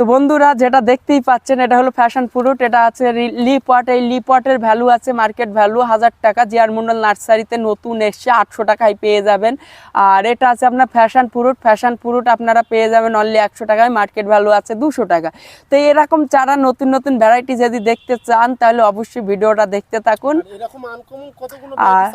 তো বন্ধুরা যেটা দেখতেই পাচ্ছেন এটা হলো ফ্যাশন ফ্রুট এটা আছে লিপট এই লিপটের ভ্যালু আছে মার্কেট ভ্যালু হাজার টাকা। জিয়ার মন্ডল নার্সারিতে নতুন এসছে আটশো টাকায় পেয়ে যাবেন। আর এটা আছে আপনার ফ্যাশন ফ্রুট ফ্যাশন ফ্রুট আপনারা পেয়ে যাবেন অনলি একশো টাকায় মার্কেট ভ্যালু আছে দুশো টাকা। তো এরকম চারা নতুন নতুন ভ্যারাইটি যদি দেখতে চান তাহলে অবশ্যই ভিডিওটা দেখতে থাকুন। আর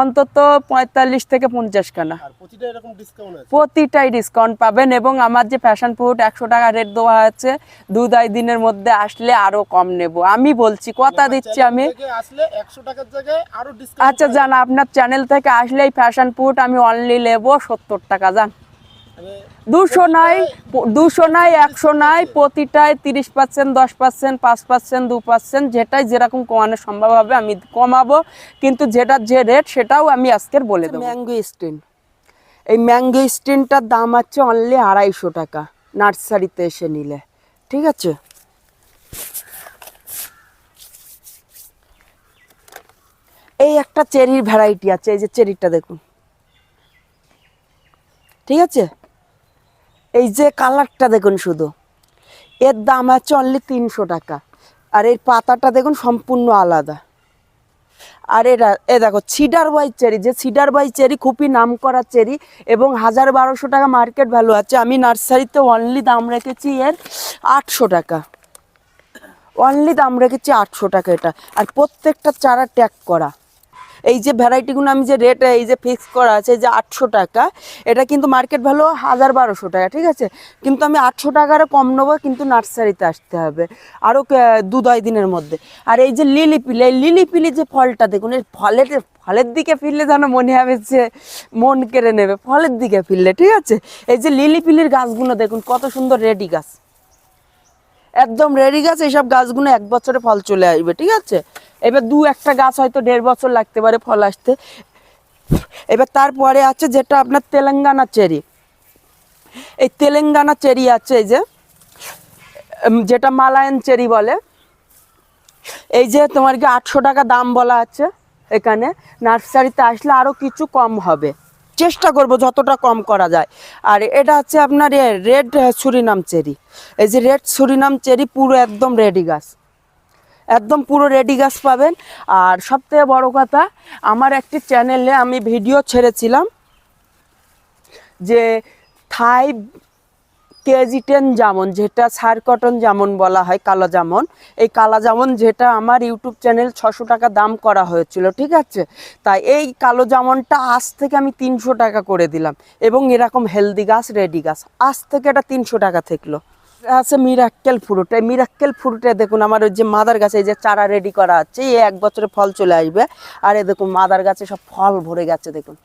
অন্তত পঁয়তাল্লিশ থেকে পঞ্চাশ খানা প্রতিটাই ডিসকাউন্ট পাবেন এবং আমার যে ফ্যাশন ফ্রুট একশো টাকা রেট দেওয়া আছে দু দুই দিনের মধ্যে আসলে আরও কম নেব। আমি বলছি কথা দিচ্ছি আমি। থেকে আসলে 100 টাকার জায়গায় আরও ডিসকাউন্ট আচ্ছা জান আপনার চ্যানেল থেকে আসলে এই ফ্যাশন ফুড আমি অনলি নেব সত্তর টাকা জান। দুশো নাই দুশো নাই, একশো নাই, প্রতিটায় তিরিশ পার্সেন্ট, দশ পার্সেন্ট, পাঁচ পার্সেন্ট, দু পার্সেন্ট, যেটাই যেরকম কমানো সম্ভব হবে আমি কমাবো। কিন্তু যেটা যে রেট সেটাও আমি আজকের বলে দেবো। Mangosteen. এই ম্যাঙ্গো স্টিনটার দাম আছে অনলি আড়াইশো টাকা, নার্সারিতে এসে নিলে। ঠিক আছে? এই একটা চেরির ভ্যারাইটি আছে, এই যে চেরিটা দেখুন। ঠিক আছে? এই যে কালারটা দেখুন শুধু, এর দাম আছে অনলি তিনশো টাকা। আর এর পাতাটা দেখুন সম্পূর্ণ আলাদা। আর এরা এ দেখো সিডার বাই চেরি যে সিডার বাই চেরি খুবই নাম করা চেরি এবং হাজার বারোশো টাকা মার্কেট ভ্যালু আছে। আমি নার্সারিতে অনলি দাম রেখেছি এর আটশো টাকা। অনলি দাম রেখেছি আটশো টাকা এটা। আর প্রত্যেকটা চারা ট্যাগ করা। এই যে ভ্যারাইটিগুলো আমি যে রেট এই যে ফিক্স করা আছে যে আটশো টাকা, এটা কিন্তু মার্কেট ভ্যালু হাজার বারোশো টাকা, ঠিক আছে? কিন্তু আমি আটশো টাকার কম নেব, কিন্তু নার্সারিতে আসতে হবে, আরও দু দশ দিনের মধ্যে। আর এই যে লিলি পিলি এই লিলি পিলি যে ফলটা, দেখুন, এই ফলের ফলের দিকে ফিরলে যেন মনে হবে যে মন কেড়ে নেবে, ফলের দিকে ফিরলে, ঠিক আছে? এই যে লিলি পিলির গাছগুলো, দেখুন, কত সুন্দর রেডি গাছ। একদম রেডি গাছ এইসব গাছগুলো এক বছরে ফল চলে আসবে, ঠিক আছে? এবার দু একটা গাছ হয়তো দেড় বছর লাগতে পারে ফল আসতে। এবার তারপরে আছে যেটা আপনার তেলেঙ্গানা চেরি। এই তেলেঙ্গানা চেরি আছে এই যে যেটা মালায়ন চেরি বলে। এই যে তোমার কি আটশো টাকা দাম বলা আছে এখানে। নার্সারিতে আসলে আরও কিছু কম হবে। চেষ্টা করব যতটা কম করা যায়। আর এটা হচ্ছে আপনার রেড সুরিনাম চেরি। এই যে রেড সুরিনাম চেরি পুরো একদম রেডি গাছ। একদম পুরো রেডি গাছ পাবেন। আর সবথেকে বড় কথা, আমার একটি চ্যানেলে আমি ভিডিও ছেড়েছিলাম যে থাই কেজি টেন জামন, যেটা সার কটন জামন বলা হয়, কালো জামন। এই কালো জামন যেটা আমার ইউটিউব চ্যানেল ছশো টাকা দাম করা হয়েছিল, ঠিক আছে? তাই এই কালো জামনটা আজ থেকে আমি তিনশো টাকা করে দিলাম, এবং এরকম হেলদি গাছ, রেডি গাছ, আজ থেকে এটা তিনশো টাকা থাকল। আছে মিরাক্কেল ফ্রুট, এই মিরাক্কেল ফ্রুটে দেখুন আমার ওই যে মাদার গাছে এই যে চারা রেডি করা আছে, এই এক বছরে ফল চলে আসবে। আর এ দেখুন মাদার গাছে সব ফল ভরে গেছে, দেখুন।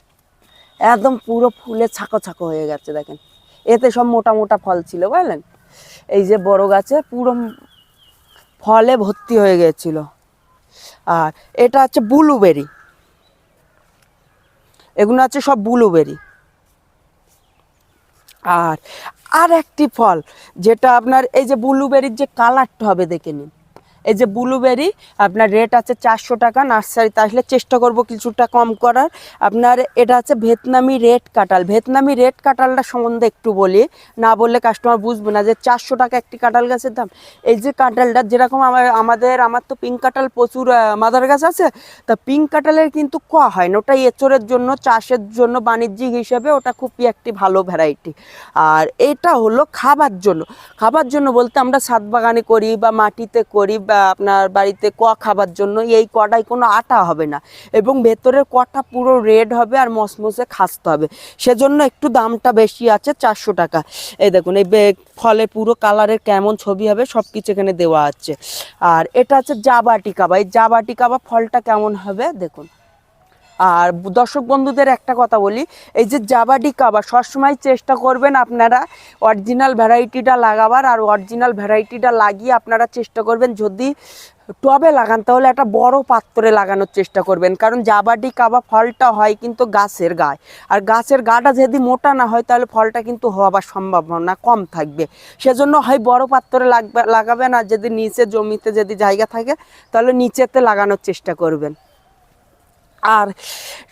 একদম পুরো ফুলে ছাকো ছাকো হয়ে গেছে, দেখেন। এতে সব মোটা মোটা ফল ছিল, বুঝলেন? এই যে বড় গাছে পুরো ফলে ভর্তি হয়ে গেছিল আর এটা হচ্ছে ব্লুবেরি। এগুলো আছে সব ব্লুবেরি। আর আর একটি ফল, যেটা আপনার এই যে ব্লুবেরির যে কালারটা হবে, দেখে নিন। এই যে ব্লুবেরি আপনার রেট আছে চারশো টাকা নার্সারিতে আসলে চেষ্টা করব কিছুটা কম করার। আপনার এটা আছে ভিয়েতনামি রেড কাঁঠাল। ভেতনামি রেড কাঁঠালটা সম্বন্ধে একটু বলি। না বললে কাস্টমার বুঝবে না যে চারশো টাকা একটি কাঁঠাল গাছের দাম। এই যে কাঁঠালটা যেরকম আমার, আমাদের, আমার তো পিঙ্ক কাঁঠাল প্রচুর মাদার গাছ আছে। তা পিঙ্ক কাঁঠালের কিন্তু ক হয় না? ওটা এঁচড়ের জন্য, চাষের জন্য, বাণিজ্যিক হিসেবে ওটা খুবই একটি ভালো ভ্যারাইটি আর এটা হলো খাবার জন্য। খাবার জন্য বলতে আমরা ছাদ বাগানে করি বা মাটিতে করি আপনার বাড়িতে ক খাবার জন্য এই কটায় কোনো আটা হবে না। এবং ভেতরের কটা পুরো রেড হবে আর মসমসে খাসতে হবে। সেজন্য একটু দামটা বেশি আছে চারশো টাকা। এই দেখুন, এই ফলে পুরো কালারের কেমন ছবি হবে সব কিছু এখানে দেওয়া আছে। আর এটা আছে জাবাটি কাবা এই জাবাটি কাবা ফলটা কেমন হবে দেখুন। আর দর্শক বন্ধুদের একটা কথা বলি, এই যে জাবাডি কাবা সবসময় চেষ্টা করবেন আপনারা অরিজিনাল ভ্যারাইটিটা লাগাবার আর অরিজিনাল ভ্যারাইটিটা লাগিয়ে আপনারা চেষ্টা করবেন যদি টবে লাগান, তাহলে একটা বড় পাত্রে লাগানোর চেষ্টা করবেন। কারণ জাবাডি কাবা ফলটা হয় কিন্তু গাছের গায়ে। আর গাছের গাটা যদি মোটা না হয়, তাহলে ফলটা কিন্তু হওয়ার সম্ভাবনা কম থাকবে। সেজন্য হয় বড় পাত্রে লাগবে, লাগাবেন আর যদি নিচে জমিতে যদি জায়গা থাকে, তাহলে নিচেতে লাগানোর চেষ্টা করবেন। আর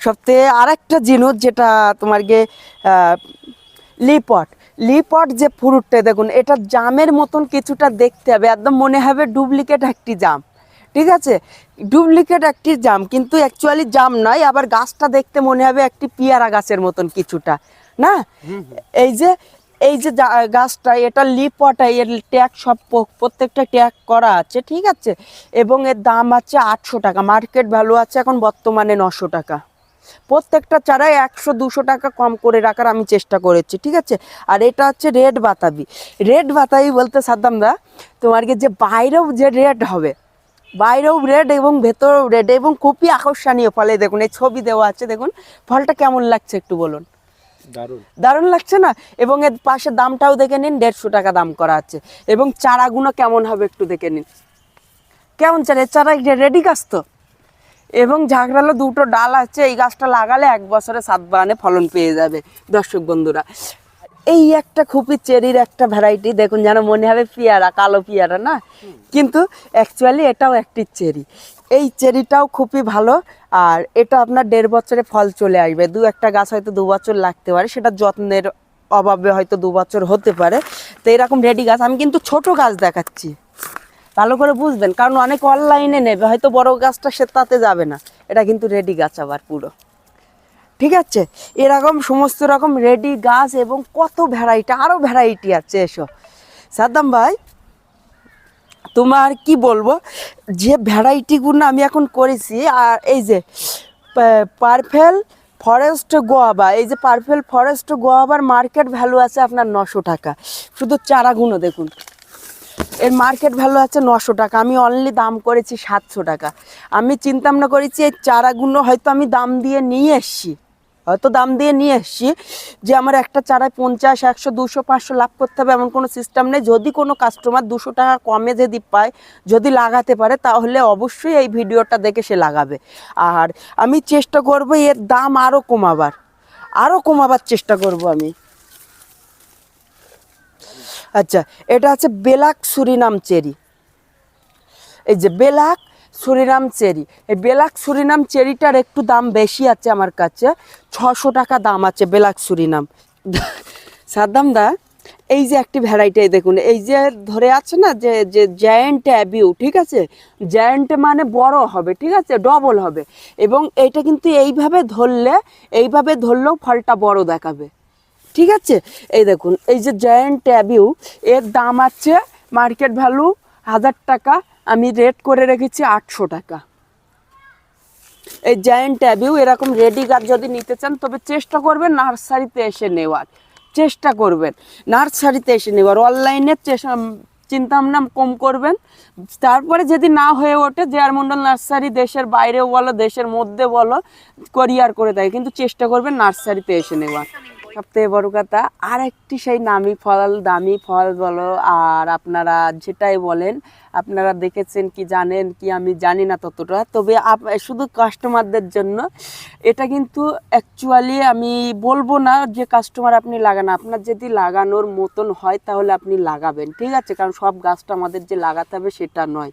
সবথেকে আর একটা জিনিস যেটা তোমার গিয়ে লিপট লিপট যে ফ্রুটটা দেখুন এটা জামের মতন কিছুটা দেখতে হবে একদম মনে হবে ডুপ্লিকেট একটি জাম ঠিক আছে? ডুপ্লিকেট একটি জাম কিন্তু অ্যাকচুয়ালি জাম নয় আবার গাছটা দেখতে মনে হবে একটি পেয়ারা গাছের মতন কিছুটা না? এই যে এই যে গাছটা, এটা লিপটা এর ট্যাগ সব প্রত্যেকটা ট্যাগ করা আছে, ঠিক আছে? এবং এর দাম আছে আটশো টাকা মার্কেট ভ্যালু আছে এখন বর্তমানে নশো টাকা। প্রত্যেকটা চারাই একশো, দুশো টাকা কম করে রাখার আমি চেষ্টা করেছি, ঠিক আছে? আর এটা হচ্ছে রেড বাতাবি। রেড বাতাবি বলতে সাদ্দাম দা, তোমার কি যে বাইরেও যে রেড হবে, বাইরেও রেড এবং ভেতরেও রেড এবং খুবই আকর্ষণীয় ফলে দেখুন, এই ছবি দেওয়া আছে, দেখুন। ফলটা কেমন লাগছে একটু বলুন। দারুণ। লাগছে না? এবং এর পাশে দামটাও দেখে নিন, দেড়শো টাকা দাম করা আছে। এবং চারাগুলো কেমন হবে একটু দেখে নিন। কেমন চারা? চারা রেডি গাছ তো। এবং ঝাঁকড়ালো দুটো ডাল আছে, এই গাছটা লাগালে এক বছরে সাত বাগানে ফলন পেয়ে যাবে, দর্শক বন্ধুরা। এই একটা খুবই চেরির একটা ভ্যারাইটি, দেখুন যেন মনে হবে পেয়ারা, কালো পেয়ারা না? কিন্তু অ্যাকচুয়ালি এটাও একটি চেরি। এই চেরিটাও খুবই ভালো, আর এটা আপনার দেড় বছরে ফল চলে আসবে। দু একটা গাছ হয়তো দু বছর লাগতে পারে, সেটা যত্নের অভাবে হয়তো দু বছর হতে পারে। তো এরকম রেডি গাছ, আমি কিন্তু ছোট গাছ দেখাচ্ছি। ভালো করে বুঝবেন, কারণ অনেক অনলাইনে নেবে, হয়তো বড় গাছটা সে তাতে যাবে না। এটা কিন্তু রেডি গাছ আবার পুরো। ঠিক আছে? এরকম সমস্ত রকম রেডি গাছ এবং কত ভ্যারাইটি আরও ভ্যারাইটি আছে, এসো। সাদ্দাম ভাই তোমার কি বলব? যে ভ্যারাইটিগুলো আমি এখন করেছি, আর এই যে পারফেল ফরেস্ট গোয়াবা এই যে পারফেল ফরেস্ট গোয়াবার মার্কেট ভ্যালু আছে আপনার নশো টাকা। শুধু চারাগুলো দেখুন। এর মার্কেট ভ্যালু আছে নশো টাকা। আমি অনলি দাম করেছি সাতশো টাকা। আমি চিন্তা ভাবনা করেছি এই চারাগুলো হয়তো আমি দাম দিয়ে নিয়ে এসছি। হয়তো দাম দিয়ে নিয়ে এসছি যে আমার একটা চারায় পঞ্চাশ, একশো, দুশো, পাঁচশো লাভ করতে হবে, এমন কোনো সিস্টেম নেই। যদি কোনো কাস্টমার দুশো টাকা কমে যদি পায়, যদি লাগাতে পারে, তাহলে অবশ্যই এই ভিডিওটা দেখে সে লাগাবে। আর আমি চেষ্টা করব এর দাম আরও কমাবার। আরও কমাবার চেষ্টা করব আমি। আচ্ছা এটা আছে বেলাক সুরিনাম চেরি। এই যে বেলাক সুরিনাম চেরি। এই বেলাক সুরিনাম চেরিটার একটু দাম বেশি আছে আমার কাছে। ছশো টাকা দাম আছে বেলাক সুরিনাম। সাদ্দাম দা, এই যে একটি ভ্যারাইটি দেখুন, এই যে ধরে আছে না যে যে জায়েন্ট অ্যাবিউ ঠিক আছে? জায়েন্ট মানে বড় হবে, ঠিক আছে? ডবল হবে। এবং এইটা কিন্তু এইভাবে ধরলে, এইভাবে ধরলেও ফলটা বড় দেখাবে। ঠিক আছে? এই দেখুন, এই যে জয়েন্ট অ্যাবিউ এর দাম আছে মার্কেট ভ্যালু হাজার টাকা আমি রেট করে রেখেছি আটশো টাকা। এই জায়েন্ট ট্যাবিউ এরকম রেডি গাছ যদি নিতে চান, তবে চেষ্টা করবেন নার্সারিতে এসে নেওয়ার। চেষ্টা করবেন নার্সারিতে এসে নেওয়ার। অনলাইনে চিন্তা ভাবনা কম করবেন। তারপরে যদি না হয়ে ওঠে জেআর মন্ডল নার্সারি দেশের বাইরেও বলো, দেশের মধ্যে বলো কোরিয়ার করে দেয়। কিন্তু চেষ্টা করবেন নার্সারিতে এসে নেওয়ার। সবথেকে বড় কথা আর একটি সেই নামি ফল, দামি ফল বলো, আর আপনারা যেটাই বলেন, আপনারা দেখেছেন কি জানেন কি আমি জানি না ততটা, তবে শুধু কাস্টমারদের জন্য, এটা কিন্তু অ্যাকচুয়ালি আমি বলব না যে কাস্টমার আপনি লাগান আপনার যদি লাগানোর মতন হয় তাহলে আপনি লাগাবেন, ঠিক আছে? কারণ সব গাছটা আমাদের যে লাগাতে হবে সেটা নয়।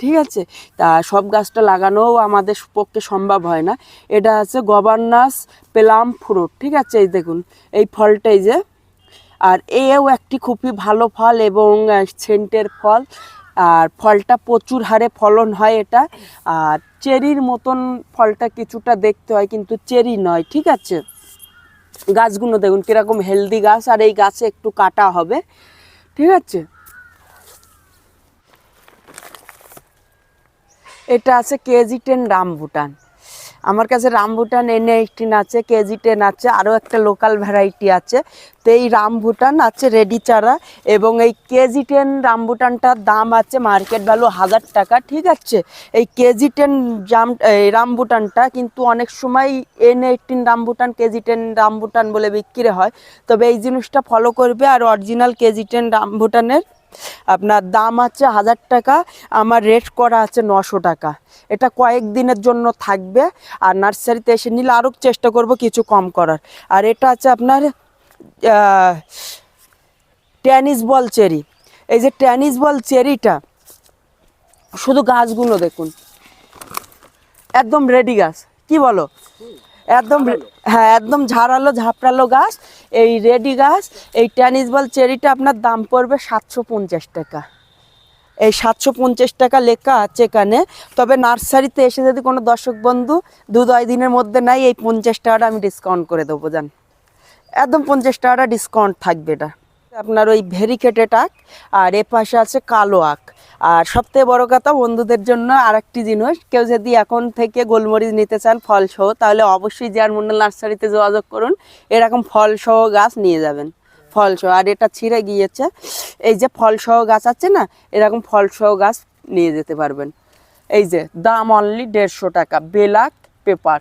ঠিক আছে? তা সব গাছটা লাগানোও আমাদের পক্ষে সম্ভব হয় না। এটা আছে গভর্নাস পেলাম ফ্রুট, ঠিক আছে? এই দেখুন, এই ফলটাই যে। আর এও একটি খুবই ভালো ফল এবং সেন্টের ফল। আর ফলটা প্রচুর হারে ফলন হয় এটা। আর চেরির মতন ফলটা কিছুটা দেখতে হয়, কিন্তু চেরি নয়, ঠিক আছে? গাছগুলো দেখুন, কীরকম হেলদি গাছ, আর এই গাছে একটু কাটা হবে, ঠিক আছে? এটা আছে কেজি টেন রামভুটান। আমার কাছে রামভুটান এনে এইটিন আছে, কেজি টেন আছে আরও একটা লোকাল ভ্যারাইটি আছে। তো এই রামভুটান আছে রেডি চারা এবং এই কেজি টেন রামভুটানটার দাম আছে মার্কেট ভ্যালু হাজার টাকা, ঠিক আছে? এই কেজি টেন জাম, এই রামভুটানটা কিন্তু অনেক সময় N eighteen rambutan, KG ten rambutan বলে বিক্রি হয়। তবে এই জিনিসটা ফলো করবে আর অরিজিনাল কেজি টেন রামভুটানের আপনার দাম আছে হাজার টাকা, আমার রেট করা আছে নশো টাকা। এটা কয়েক দিনের জন্য থাকবে, আর নার্সারিতে এসে নিলে আরও চেষ্টা করব কিছু কম করার। আর এটা আছে আপনার টেনিস বল চেরি এই যে টেনিস বল চেরিটা শুধু গাছগুলো দেখুন। একদম রেডি গাছ। কি বলো? একদম হ্যাঁ একদম ঝাড়ালো ঝাপড়ালো গাছ। এই রেডি গাছ এই টেনিস বল চেরিটা আপনার দাম পড়বে সাতশো পঞ্চাশ টাকা। এই সাতশো পঞ্চাশ টাকা লেখা আছে এখানে। তবে নার্সারিতে এসে যদি কোনো দর্শক বন্ধু দু দশ দিনের মধ্যে নাই এই পঞ্চাশ টাকাটা আমি ডিসকাউন্ট করে দেবো জান। একদম পঞ্চাশ টাকাটা ডিসকাউন্ট থাকবে এটা। আপনার ওই ভেরিকেটেড আখ আর এ পাশে আছে কালো আখ। আর সবথেকে বড় কথা বন্ধুদের জন্য আরেকটি জিনিস, কেউ যদি এখন থেকে গোলমরিচ নিতে চান ফল সহ, তাহলে অবশ্যই জিয়ার মন্ডল নার্সারিতে যোগাযোগ করুন, এরকম ফল সহ গাছ নিয়ে যাবেন। ফল সহ, আর এটা ছিঁড়ে গিয়েছে, এই যে ফল সহ গাছ আছে না, এরকম ফল সহ গাছ নিয়ে যেতে পারবেন। এই যে দাম অনলি দেড়শো টাকা, বেলাক পেপার।